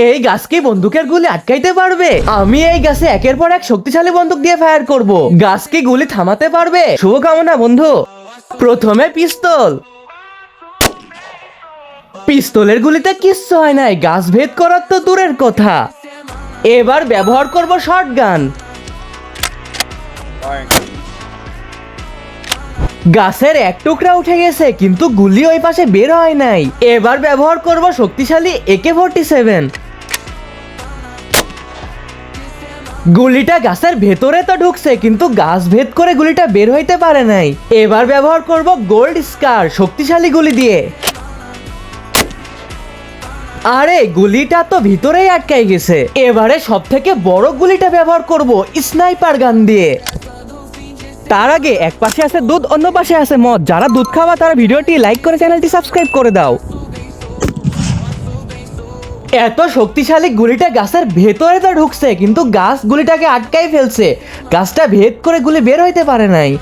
এই গাছ কি বন্দুকের গুলি আটকাইতে পারবে। আমি এই গাছে একের পর এক শক্তিশালী বন্দুক দিয়ে ফায়ার করব। গাছ কি গুলি থামাতে পারবে। শুভকামনা, বন্ধু। প্রথমে পিস্তল। পিস্তলের গুলিতে কিচ্ছু হয় নাই। গাছ ভেদ করার তো দূরের কথা। এবার ব্যবহার করব গান গাছের এক টুকরা উঠে গেছে, কিন্তু গুলি ওই পাশে বের হয় নাই। এবার ব্যবহার করব শক্তিশালী একে ফোরটি সেভেন গুলিটা গাছের ভেতরে তো ঢুকছে, কিন্তু গাছ ভেদ করে গুলিটা বের হইতে পারে নাই। এবার ব্যবহার করব গোল্ড স্কার, শক্তিশালী গুলি দিয়ে। আরে, গুলিটা তো ভিতরেই আটকাই গেছে। এবারে সব থেকে বড় গুলিটা ব্যবহার করব স্নাইপার গান দিয়ে। তার আগে এক পাশে আছে দুধ, অন্য পাশে আছে মদ। যারা দুধ খাওয়া তারা ভিডিওটি লাইক করে চ্যানেলটি সাবস্ক্রাইব করে দাও। এত শক্তিশালী গুলিটা গাছের ভেতরে তো ঢুকছে, কিন্তু গাছ গুলিটাকে আটকাই ফেলছে। গাছটা ভেদ করে গুলি বের হইতে পারে নাই।